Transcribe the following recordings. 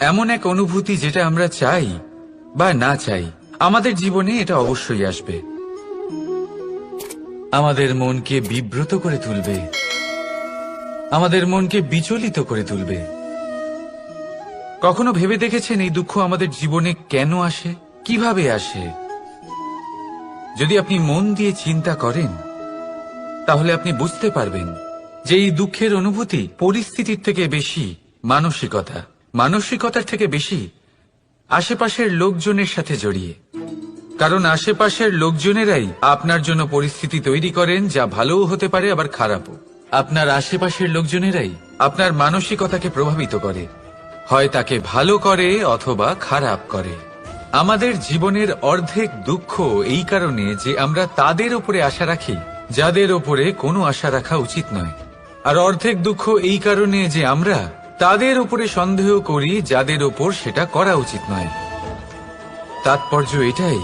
এমন এক অনুভূতি যেটা আমরা চাই বা না চাই। আমাদের জীবনে এটা অবশ্যই আসবে। আমাদের মনকে বিব্রত করে তুলবে। আমাদের মনকে বিচলিত করে তুলবে। কখনো ভেবে দেখেছেন এই দুঃখ আমাদের জীবনে কেন আসে? কীভাবে আসে? যদি আপনি মন দিয়ে চিন্তা করেন, তাহলে আপনি বুঝতে পারবেন যে এই দুঃখের অনুভূতি পরিস্থিতির থেকে বেশি মানসিকতা। মানসিকতার থেকে বেশি আশেপাশের লোকজনের সাথে জড়িয়ে। কারণ আশেপাশের লোকজনেরাই আপনার জন্য পরিস্থিতি তৈরি করেন যা ভালোও হতে পারে, আবার খারাপও। আপনার আশেপাশের লোকজনেরাই আপনার মানসিকতাকে প্রভাবিত করে। হয় তাকে ভালো করে অথবা খারাপ করে। আমাদের জীবনের অর্ধেক দুঃখ এই কারণে যে আমরা তাদের উপরে আশা রাখি, যাদের ওপরে কোনো আশা রাখা উচিত নয়। আর অর্ধেক দুঃখ এই কারণে যে আমরা তাদের উপরে সন্দেহ করি যাদের ওপর সেটা করা উচিত নয়। তাৎপর্য এটাই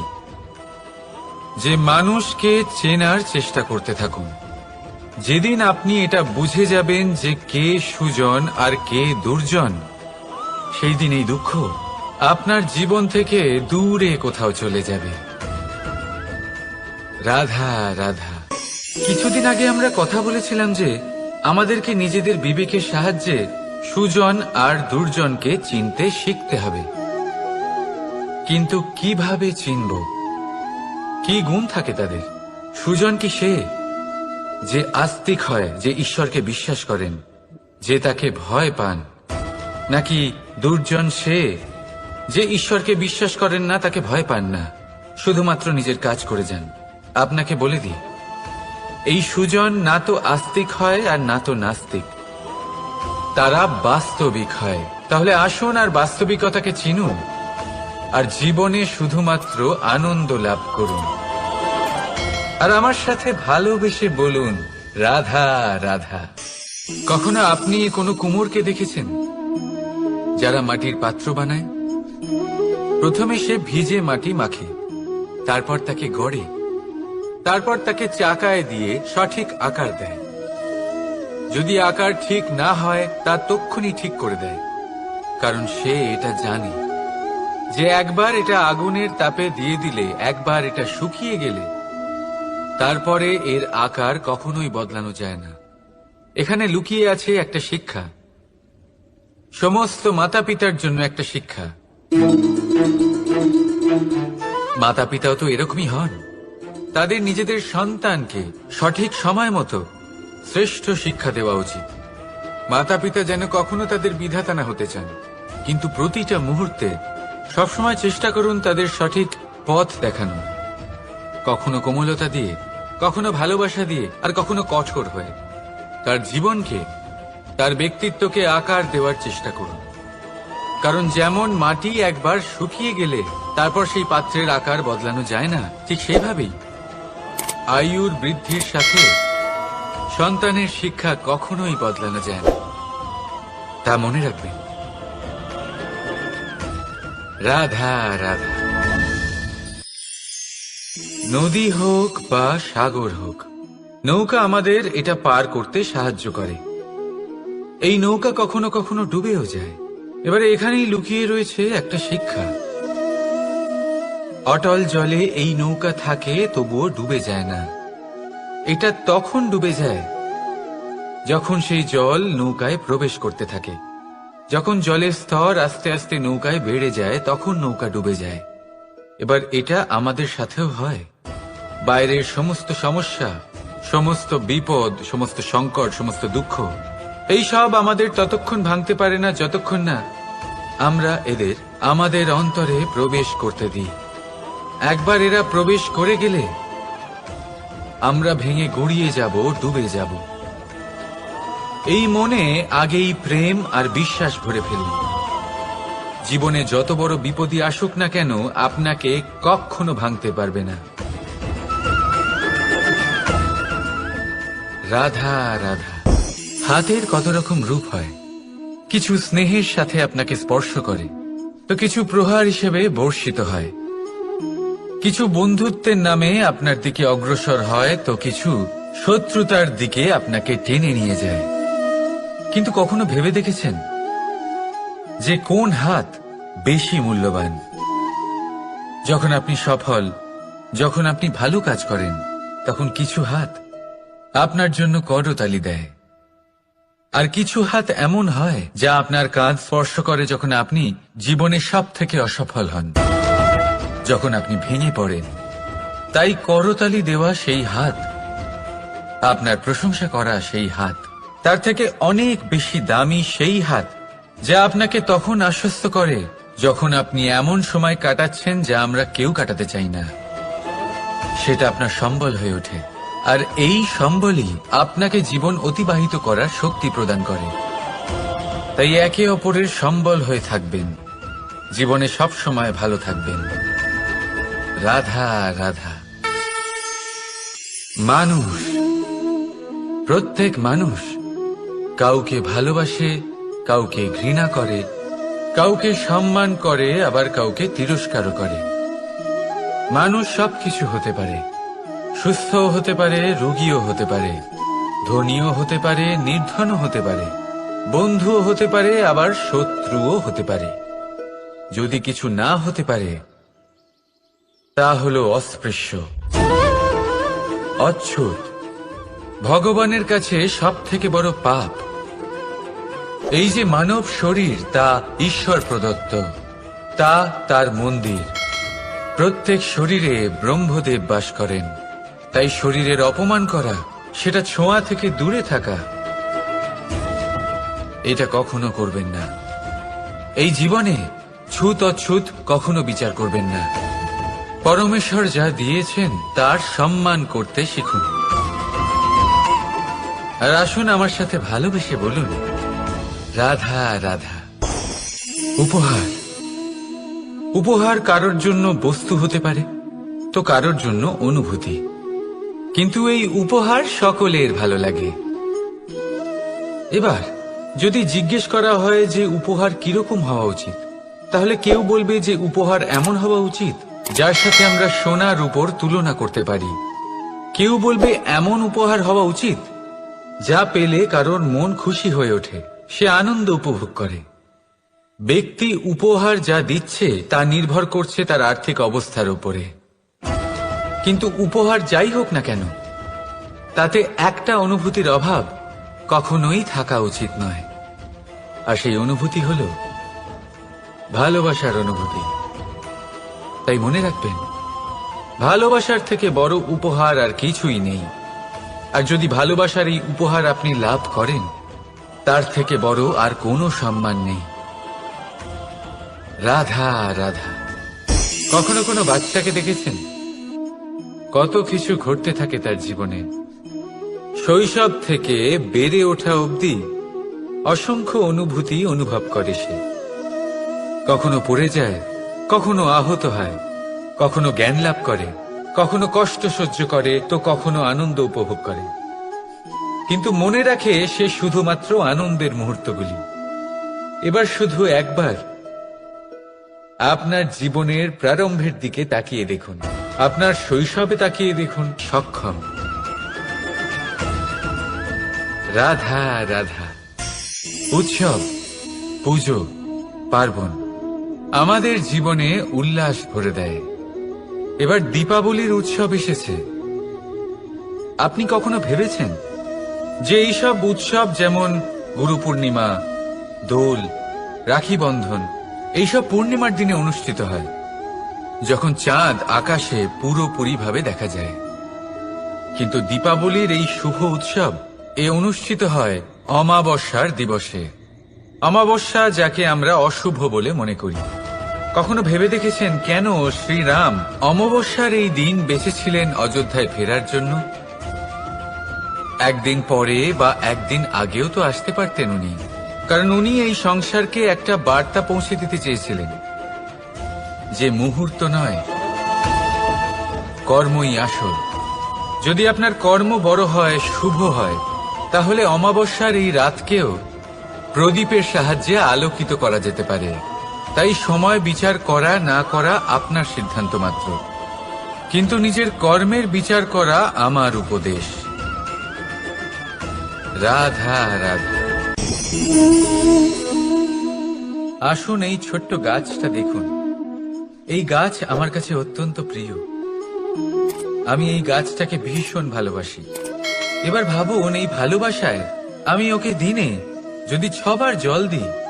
যে মানুষকে চেনার চেষ্টা করতে থাকুন। যেদিন আপনি এটা বুঝে যাবেন যে কে সুজন আর কে দুর্জন, সেই দিন এই দুঃখ আপনার জীবন থেকে দূরে কোথাও চলে যাবে। রাধা রাধা। কিছুদিন আগে আমরা কথা বলেছিলাম যে আমাদেরকে নিজেদের বিবেকের সাহায্যে সুজন আর দুর্জনকে চিনতে শিখতে হবে। কিন্তু কীভাবে চিনব? কি গুণ থাকে তাদের? সুজন কি সে? যে আস্তিক হয়, যে ঈশ্বরকে বিশ্বাস করেন, যে তাকে ভয় পান, নাকি দুর্জন সে? যে ঈশ্বরকে বিশ্বাস করেন না, তাকে ভয় পান না, শুধুমাত্র নিজের কাজ করে যান। আপনাকে বলে দিই, এই সুজন না তো আস্তিক হয় আর না তো নাস্তিক। তারা বাস্তবিক হয়। তাহলে আসুন আর বাস্তবিকতাকে চিনুন। আর জীবনে শুধুমাত্র আনন্দ লাভ করুন। আর আমার সাথে ভালোবেসে বলুন, রাধা রাধা। কখনো আপনি কোনো কুমোরকে দেখেছেন? যারা মাটির পাত্র বানায়? প্রথমে সে ভিজে মাটি মাখে, তারপর তাকে গড়ে, তারপর তাকে চাকায় দিয়ে সঠিক আকার দেয়। যদি আকার ঠিক না হয়, তা তক্ষুনি ঠিক করে দেয়। কারণ সে এটা জানে। যে একবার এটা আগুনের তাপে দিয়ে দিলে, একবার এটা শুকিয়ে গেলে, তারপরে এর আকার কখনোই বদলানো যায় না। এখানে লুকিয়ে আছে একটা শিক্ষা। সমস্ত মাতা পিতার জন্য একটা শিক্ষা। মাতা পিতাও তো এরকমই হন। তাদের নিজেদের সন্তানকে সঠিক সময় মতো শ্রেষ্ঠ শিক্ষা দেওয়া উচিত। মাতা পিতা যেন কখনো তাদের বিধাতা না হতে চান, কিন্তু প্রতিটা মুহূর্তে সবসময় চেষ্টা করুন তাদের সঠিক পথ দেখানো। কখনো কোমলতা দিয়ে, কখনো ভালোবাসা দিয়ে, আর কখনো কঠোর হয়ে। তার জীবনকে, তার ব্যক্তিত্বকে আকার দেওয়ার চেষ্টা করুন। কারণ যেমন মাটি একবার শুকিয়ে গেলে তারপর সেই পাত্রের আকার বদলানো যায় না, ঠিক সেভাবেই আয়ুর বৃদ্ধির সাথে সন্তানের শিক্ষা কখনোই বদলানো যায় না। তা মনে রাখবেন। রাধা রাধা। নদী হোক বা সাগর হোক, নৌকা আমাদের এটা পার করতে সাহায্য করে। এই নৌকা কখনো কখনো ডুবেও যায়। এবারে এখানেই লুকিয়ে রয়েছে একটা শিক্ষা। অটল জলে এই নৌকা থাকে, তবুও ডুবে যায় না। এটা তখন ডুবে যায় যখন সেই জল নৌকায় প্রবেশ করতে থাকে। যখন জলের স্তর আস্তে আস্তে নৌকায় বেড়ে যায়, তখন নৌকা ডুবে যায়। এবার এটা আমাদের সাথেও হয়। বাইরের সমস্ত সমস্যা, সমস্ত বিপদ, সমস্ত সংকট, সমস্ত দুঃখ, এই সব আমাদের ততক্ষণ ভাঙতে পারে না, যতক্ষণ না আমরা এদের, আমাদের অন্তরে প্রবেশ করতে দিই। একবার এরা প্রবেশ করে গেলে আমরা ভেঙে গড়িয়ে যাব, ডুবে যাব। এই মনে আগেই প্রেম আর বিশ্বাস ভরে ফেলুন। জীবনে যত বড় বিপদই আসুক না কেন, আপনাকে কখনো ভাঙতে পারবে না। রাধা রাধা। হাতের কত রকম রূপ হয়। কিছু স্নেহের সাথে আপনাকে স্পর্শ করে। তো কিছু প্রহার হিসেবে বর্ষিত হয়। কিছু বন্ধুত্বের নামে আপনার দিকে অগ্রসর হয়, তো কিছু শত্রুতার দিকে আপনাকে টেনে নিয়ে যায়। কিন্তু কখনো ভেবে দেখেছেন যে কোন হাত বেশি মূল্যবান? যখন আপনি সফল, যখন আপনি ভালো কাজ করেন, তখন কিছু হাত আপনার জন্য করতালি দেয়। আর কিছু হাত এমন হয় যা আপনার কাঁধ স্পর্শ করে যখন আপনি জীবনে সব থেকে অসফল হন। যখন আপনি ভেঙে পড়েন, তাই করতালি দেওয়া সেই হাত, আপনার প্রশংসা করা সেই হাত, তার থেকে অনেক বেশি দামি সেই হাত, যা আপনাকে তখন আশ্বস্ত করে যখন আপনি এমন সময় কাটাচ্ছেন যা আমরা কেউ কাটাতে চাই না। সেটা আপনার সম্বল হয়ে ওঠে, আর এই সম্বলই আপনাকে জীবন অতিবাহিত করার শক্তি প্রদান করে। তাই একে অপরের সম্বল হয়ে থাকবেন, জীবনে সব সময় ভালো থাকবেন। রাধা রাধা। মানুষ। প্রত্যেক মানুষ কাউকে ভালোবাসে, কাউকে ঘৃণা করে, কাউকে সম্মান করে, আবার কাউকে তিরস্কারও করে। মানুষ সবকিছু হতে পারে। সুস্থও হতে পারে, রোগীও হতে পারে। ধনীও হতে পারে, নির্ধনও হতে পারে। বন্ধুও হতে পারে, আবার শত্রুও হতে পারে। যদি কিছু না হতে পারে তা হল অস্পৃশ্য, অচ্ছুত। ভগবানের কাছে সব থেকে বড় পাপ। এই যে মানব শরীর, তা ঈশ্বর প্রদত্ত, তা তার মন্দির। প্রত্যেক শরীরে ব্রহ্মদেব বাস করেন। তাই শরীরের অপমান করা, সেটা ছোঁয়া থেকে দূরে থাকা, এটা কখনো করবেন না। এই জীবনে ছুত অছুত কখনো বিচার করবেন না। পরমেশ্বর যা দিয়েছেন, তার সম্মান করতে শিখুন। আর আসুন আমার সাথে ভালোবেসে বলুন, রাধা রাধা। উপহার। উপহার কারোর জন্য বস্তু হতে পারে, তো কারোর জন্য অনুভূতি। কিন্তু এই উপহার সকলের ভালো লাগে। এবার, যদি জিজ্ঞেস করা হয় যে উপহার কীরকম হওয়া উচিত, তাহলে কেউ বলবে যে উপহার এমন হওয়া উচিত যার সাথে আমরা সোনার উপর তুলনা করতে পারি। কেউ বলবে, এমন উপহার হওয়া উচিত, যা পেলে কারোর মন খুশি হয়ে ওঠে, সে আনন্দ উপভোগ করে। ব্যক্তি উপহার যা দিচ্ছে, তা নির্ভর করছে তার আর্থিক অবস্থার উপরে। কিন্তু উপহার যাই হোক না কেন, তাতে একটা অনুভূতির অভাব কখনোই থাকা উচিত নয়। আর সেই অনুভূতি হল ভালোবাসার অনুভূতি। তাই মনে রাখবেন, ভালোবাসার থেকে বড় উপহার আর কিছুই নেই। আর যদি ভালোবাসার এই উপহার আপনি লাভ করেন, তার থেকে বড় আর কোনো সম্মান নেই। রাধা রাধা। কখনো কোনো বাচ্চাকে দেখেছেন? কত কিছু ঘটতে থাকে তার জীবনে। শৈশব থেকে বেড়ে ওঠা অবধি অসংখ্য অনুভূতি অনুভব করে সে। কখনো পড়ে যায় কখনো আহত হয়, কখনো জ্ঞান লাভ করে, কখনো কষ্ট সহ্য করে, তো কখনো আনন্দ উপভোগ করে। কিন্তু মনে রাখে সে শুধুমাত্র আনন্দের মুহূর্তগুলি। এবার শুধু একবার। আপনার জীবনের প্রারম্ভের দিকে তাকিয়ে দেখুন। আপনার শৈশবে তাকিয়ে দেখুন সক্ষম। রাধা রাধা। উৎসব, পুজো, পার্বণ। আমাদের জীবনে উল্লাস ভরে দেয়। এবার দীপাবলির উৎসব এসেছে। আপনি কখনো ভেবেছেন যে এইসব উৎসব যেমন গুরু পূর্ণিমা দোল, রাখি বন্ধন, এইসব পূর্ণিমার দিনে অনুষ্ঠিত হয়, যখন চাঁদ আকাশে পুরোপুরিভাবে দেখা যায়। কিন্তু দীপাবলির এই শুভ উৎসব এ অনুষ্ঠিত হয় অমাবস্যার দিবসে। অমাবস্যা যাকে আমরা অশুভ বলে মনে করি। কখনো ভেবে দেখেছেন কেন শ্রীরাম অমাবস্যার এই দিন বেঁচেছিলেন অযোধ্যায় ফেরার জন্য? একদিন পরে বা একদিন আগেও তো আসতে পারতেন উনি। কারণ উনি এই সংসারকে একটা বার্তা পৌঁছে দিতে চেয়েছিলেন। যে মুহূর্ত নয়, কর্মই আসল। যদি আপনার কর্ম বড় হয়, শুভ হয়, তাহলে অমাবস্যার এই রাতকেও প্রদীপের সাহায্যে আলোকিত করা যেতে পারে। তাই সময় বিচার করা না করা আপনার সিদ্ধান্ত মাত্র। কিন্তু নিজের কর্মের বিচার করা আমার উপদেশ। রাধা রাধা। আসুন এই ছোট্ট গাছটা দেখুন। এই গাছ আমার কাছে অত্যন্ত প্রিয়। আমি এই গাছটাকে ভীষণ ভালোবাসি। এবার ভাবুন, এই ভালোবাসায় আমি ওকে দিনে যদি ছবার জল দিই